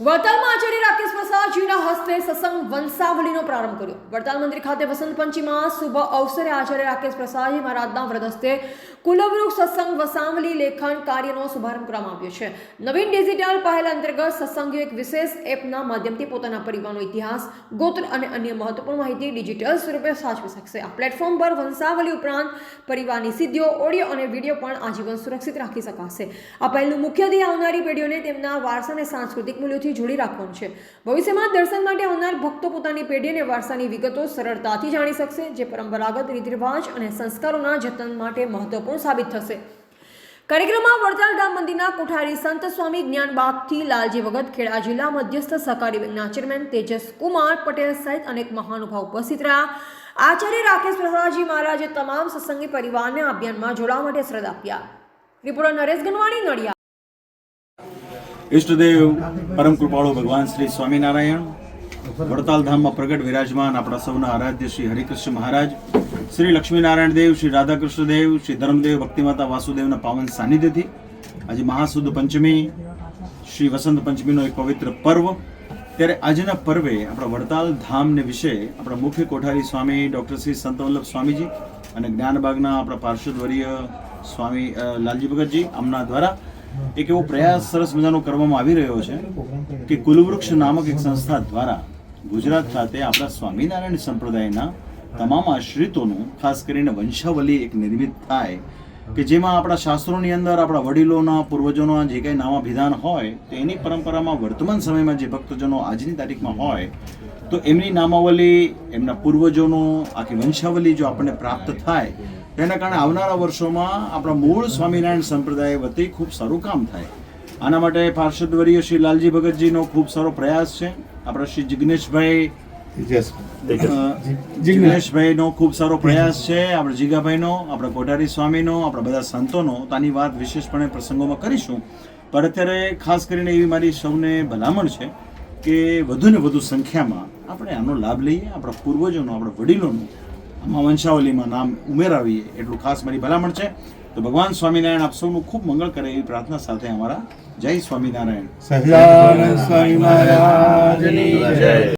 વડતાલમાં આચાર્ય રાકેશ પ્રસાદજીના હસ્તે સત્સંગ વંશાવલીનો પ્રારંભ કર્યો. વડતાલ મંદિર ખાતે વસંત પંચમીમાં શુભ અવસરે આચાર્ય રાકેશ પ્રસાદજી મહારાજના વ્રત હસ્તે કુલવૃક્ષ સત્સંગ વસાવલી લેખન કાર્યનો શુભારંભ કરવામાં આવ્યો છે. નવીન ડિજિટલ પહેલ અંતર્ગત સત્સંગે એક વિશેષ એપના માધ્યમથી પોતાના પરિવારનો ઇતિહાસ, ગોત્ર અને અન્ય મહત્વપૂર્ણ માહિતી ડિજિટલ સ્વરૂપે સાચવી શકશે. આ પ્લેટફોર્મ પર વંશાવલી ઉપરાંત પરિવારની સિદ્ધિઓ, ઓડિયો અને વીડિયો પણ આજીવન સુરક્ષિત રાખી શકાશે. આ પહેલનું મુખ્ય ધ્યેય આવનારી પેઢીઓને તેમના વારસાને સાંસ્કૃતિક મૂલ્યોથી જોડી રાખવાનું છે. ભવિષ્યમાં દર્શન માટે આવનાર ભક્તો પોતાની પેઢી અને વારસાની વિગતો સરળતાથી જાણી શકશે, જે પરંપરાગત રીતિ અને સંસ્કારોના જતન માટે મહત્વપૂર્ણ સાબિત થશે. કાર્યક્રમમાં વડતાલ ધામ મંદિરના કોઠારી સંત સ્વામી જ્ઞાનબાગથી લાલજી ભગત, ખેડા જિલ્લા મધ્યસ્થ સહકારી બેંકના ચેરમેન તેજસ કુમાર પટેલ સહિત અનેક મહાનુભાવ ઉપસ્થિત રહ્યા. આચાર્ય રાકેશ પ્રસાદજી મહારાજે તમામ સત્સંગી પરિવારને આ અભિયાનમાં જોડાવા માટે શ્રદ્ધા આપ્યા રિપોર્ટર નરેશ ગનવાણી નડિયા ઈષ્ટદેવ પરમ કૃપાળુ ભગવાન શ્રી સ્વામિનારાયણ, વડતાલ પ્રગટ વિરાજમાન આપણા સૌના આરાધ્ય શ્રી હરિકૃષ્ણ મહારાજ, શ્રી લક્ષ્મીનારાયણ દેવ, શ્રી રાધાકૃષ્ણ દેવ, શ્રી ધર્મદેવ ભક્તિમાતા વાસુદેવના પાવન સાનિધ્યથી આજે મહાસુદ પંચમી, શ્રી વસંત પંચમીનો એક પવિત્ર પર્વ. ત્યારે આજના પર્વે આપણા વડતાલ ધામને વિશે આપણા મુખ્ય કોઠારી સ્વામી ડૉક્ટર શ્રી સંત વલ્લભ સ્વામીજી અને જ્ઞાનબાગના આપણા પાર્ષદવર્ય સ્વામી લાલજી ભગતજી આમના દ્વારા એક એવો પ્રયાસ સરસ મજાનો કરવામાં આવી રહ્યો છે કે કુલવૃક્ષ નામક એક સંસ્થા દ્વારા ગુજરાત ખાતે આપણા સ્વામિનારાયણ સંપ્રદાયના તમામ આશ્રિતોનું, ખાસ કરીને વંશાવલી એક નિર્મિત થાય, કે જેમાં આપણા શાસ્ત્રોની અંદર આપણા વડીલોના, પૂર્વજોના જે કંઈ નામા વિધાન હોય, તો એની પરંપરામાં વર્તમાન સમયમાં જે ભક્તજનો આજની તારીખમાં હોય, તો એમની નામાવલી, એમના પૂર્વજોનો, આખી વંશાવલી જો આપણને પ્રાપ્ત થાય તેના કારણે આવનારા વર્ષોમાં આપણા મૂળ સ્વામિનારાયણ સંપ્રદાય વતી ખૂબ સારું કામ થાય. આના માટે પાર્ષદવર્ય શ્રી લાલજી ભગતજીનો ખૂબ સારો પ્રયાસ છે. આપણા શ્રી જિગ્નેશભાઈ જિજ્ઞેશભાઈનો જિગ્નેશભાઈનો ખૂબ સારો પ્રયાસ છે. આપણે જીગાભાઈનો આપણા કોઠારી સ્વામીનો આપણા બધા સંતોનો તાની આની વાત વિશેષપણે પ્રસંગોમાં કરીશું. પણ અત્યારે ખાસ કરીને એવી મારી સૌને ભલામણ છે કે વધુ ને વધુ સંખ્યામાં આપણે આનો લાભ લઈએ આપણા પૂર્વજોનો આપણા વડીલોનું. આમાં વંશાવલીમાં નામ ઉમેરાવીએ એટલું ખાસ મારી ભલામણ છે. તો ભગવાન સ્વામિનારાયણ આપ સૌનું ખૂબ મંગળ કરે એવી પ્રાર્થના સાથે અમારા જય સ્વામિનારાયણ. સહજાનંદ સ્વામી મહારાજની જય.